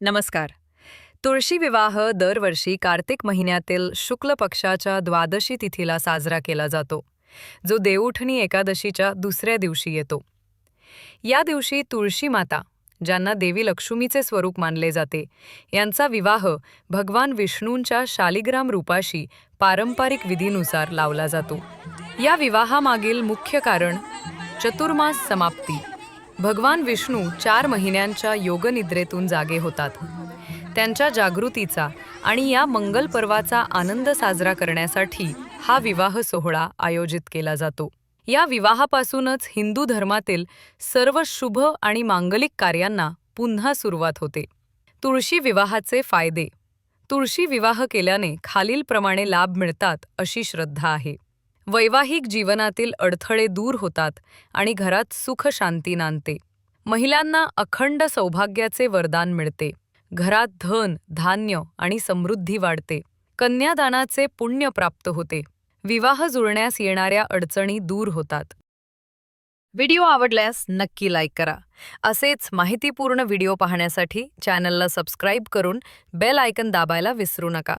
नमस्कार. तुळशी विवाह दरवर्षी कार्तिक महिन्यातील शुक्ल पक्षाच्या द्वादशी तिथीला साजरा केला जातो जो देवउठणी एकादशीच्या दुसऱ्या दिवशी येतो. या दिवशी तुळशी माता ज्यांना देवी लक्ष्मीचे स्वरूप मानले जाते यांचा विवाह भगवान विष्णूंच्या शालिग्राम रूपाशी पारंपरिक विधीनुसार लावला जातो. या विवाहामागील मुख्य कारण चतुर्मास समाप्ती. भगवान विष्णू चार महिन्यांच्या योगनिद्रेतून जागे होतात. त्यांच्या जागृतीचा आणि या मंगल पर्वाचा आनंद साजरा करण्यासाठी हा विवाह सोहळा आयोजित केला जातो. या विवाहापासूनच हिंदू धर्मातील सर्व शुभ आणि मांगलिक कार्यांना पुन्हा सुरुवात होते. तुळशी विवाहाचे फायदे. तुळशी विवाह केल्याने खालीलप्रमाणे लाभ मिळतात अशी श्रद्धा आहे. वैवाहिक जीवनातील अडथळे दूर होतात आणि घरात सुख शांती नांदते. महिलांना अखंड सौभाग्याचे वरदान मिळते. घरात धन धान्य आणि समृद्धी वाढते. कन्यादानाचे पुण्य प्राप्त होते. विवाह जुळण्यास येणाऱ्या अडचणी दूर होतात. व्हिडिओ आवडल्यास नक्की लाईक करा. असेच माहितीपूर्ण व्हिडिओ पाहण्यासाठी चॅनलला सबस्क्राईब करून बेल आयकन दाबायला विसरू नका.